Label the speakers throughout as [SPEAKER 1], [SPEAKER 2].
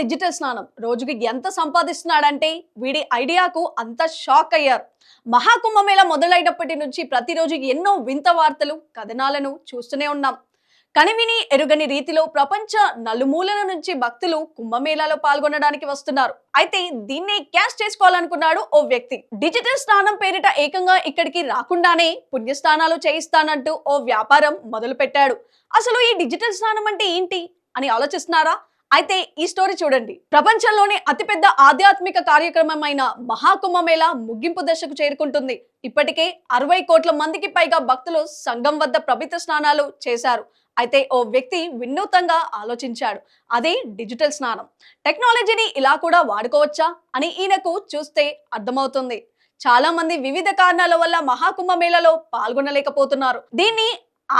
[SPEAKER 1] Digital స్నానం. రోజుకి ఎంత సంపాదిస్తున్నాడంటే వీడి ఐడియాకు అంత షాక్ అయ్యారు. మహాకుంభమేళ మొదలైనప్పటి నుంచి ప్రతిరోజు ఎన్నో వింత వార్తలు కథనాలను చూస్తూనే ఉన్నాం. కనివిని ఎరుగని రీతిలో ప్రపంచ నలుమూలల నుంచి భక్తులు కుంభమేళాలో పాల్గొనడానికి వస్తున్నారు. అయితే దీన్ని క్యాష్ చేసుకోవాలనుకున్నాడు ఓ వ్యక్తి. డిజిటల్ స్నానం పేరిట ఏకంగా ఇక్కడికి రాకుండానే పుణ్యస్నానాలు చేయిస్తానంటూ ఓ వ్యాపారం మొదలుపెట్టాడు. అసలు ఈ డిజిటల్ స్నానం అంటే ఏంటి? అని ఆలోచిస్తున్నారా? అయితే ఈ స్టోరీ చూడండి. ప్రపంచంలోనే అతిపెద్ద ఆధ్యాత్మిక కార్యక్రమమైన మహాకుంభమేళ ముగింపు దశకు చేరుకుంటుంది. ఇప్పటికే అరవై కోట్ల మందికి పైగా భక్తులు సంఘం వద్ద పవిత్ర స్నానాలు చేశారు. అయితే ఓ వ్యక్తి వినూతంగా ఆలోచించాడు. అదే డిజిటల్ స్నానం. టెక్నాలజీని ఇలా కూడా వాడుకోవచ్చా అని ఈయనకు చూస్తే అర్థమవుతుంది. చాలా మంది వివిధ కారణాల వల్ల మహాకుంభమేళలో పాల్గొనలేకపోతున్నారు. దీన్ని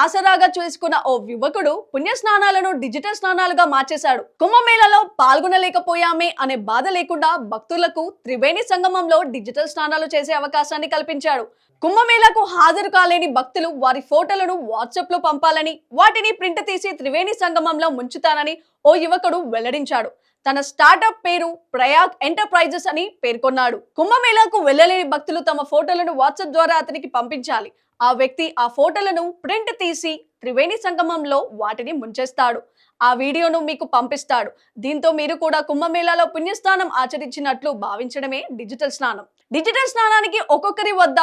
[SPEAKER 1] ఆసరాగా చేసుకున్న ఓ యువకుడు పుణ్య స్నానాలను డిజిటల్ స్నానాలుగా మార్చేశాడు. కుంభమేళలో పాల్గొనలేకపోయామే అనే బాధ లేకుండా భక్తులకు త్రివేణి సంగమంలో డిజిటల్ స్నానాలు చేసే అవకాశాన్ని కల్పించాడు. కుంభమేళకు హాజరు కాలేని భక్తులు వారి ఫోటోలను వాట్సాప్లో పంపాలని వాటిని ప్రింట్ తీసి త్రివేణి సంగమంలో ముంచుతానని ఓ యువకుడు వెల్లడించాడు. తన స్టార్టప్ పేరు ప్రయాగ్ ఎంటర్ప్రైజెస్ అని పేర్కొన్నాడు. కుంభమేళాకు వెళ్ళలేని భక్తులు తమ ఫోటోలను వాట్సాప్ ద్వారా అతనికి పంపించాలి. ఆ వ్యక్తి ఆ ఫోటోలను ప్రింట్ తీసి త్రివేణి సంగమంలో వాటిని ముంచేస్తాడు. ఆ వీడియోను మీకు పంపిస్తాడు. దీంతో మీరు కూడా కుంభమేళాలో పుణ్యస్నానం ఆచరించినట్లు భావించడమే డిజిటల్ స్నానం. డిజిటల్ స్నానానికి ఒక్కొక్కరి వద్ద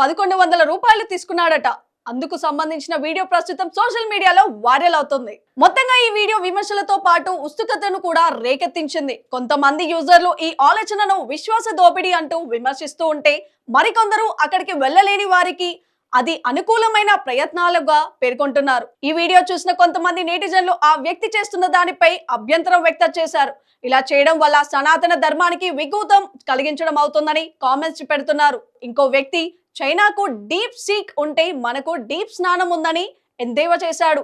[SPEAKER 1] పదకొండు వందల రూపాయలు తీసుకున్నాడట. అందుకు సంబంధించిన వీడియో ప్రస్తుతం సోషల్ మీడియాలో వైరల్ అవుతుంది. మొత్తంగా ఈ వీడియో విమర్శలతో పాటు ఉత్సుకతను కూడా రేకెత్తించింది. కొంతమంది యూజర్లు ఈ ఆలోచనను విశ్వాస దోపిడీ అంటూ విమర్శిస్తూ ఉంటే మరికొందరు అక్కడికి వెళ్ళలేని వారికి అది అనుకూలమైన ప్రయత్నాలుగా పేర్కొంటున్నారు. ఈ వీడియో చూసిన కొంతమంది నేటిజన్లు ఆ వ్యక్తి చేస్తున్న దానిపై అభ్యంతరం వ్యక్తం చేశారు. ఇలా చేయడం వల్ల సనాతన ధర్మానికి విఘూతం కలిగించడం అవుతుందని కామెంట్స్ పెడుతున్నారు. ఇంకో వ్యక్తి చైనాకు డీప్ సీక్ ఉంటే మనకు డీప్ స్నానం ఉందని ఎందేవ చేశాడు.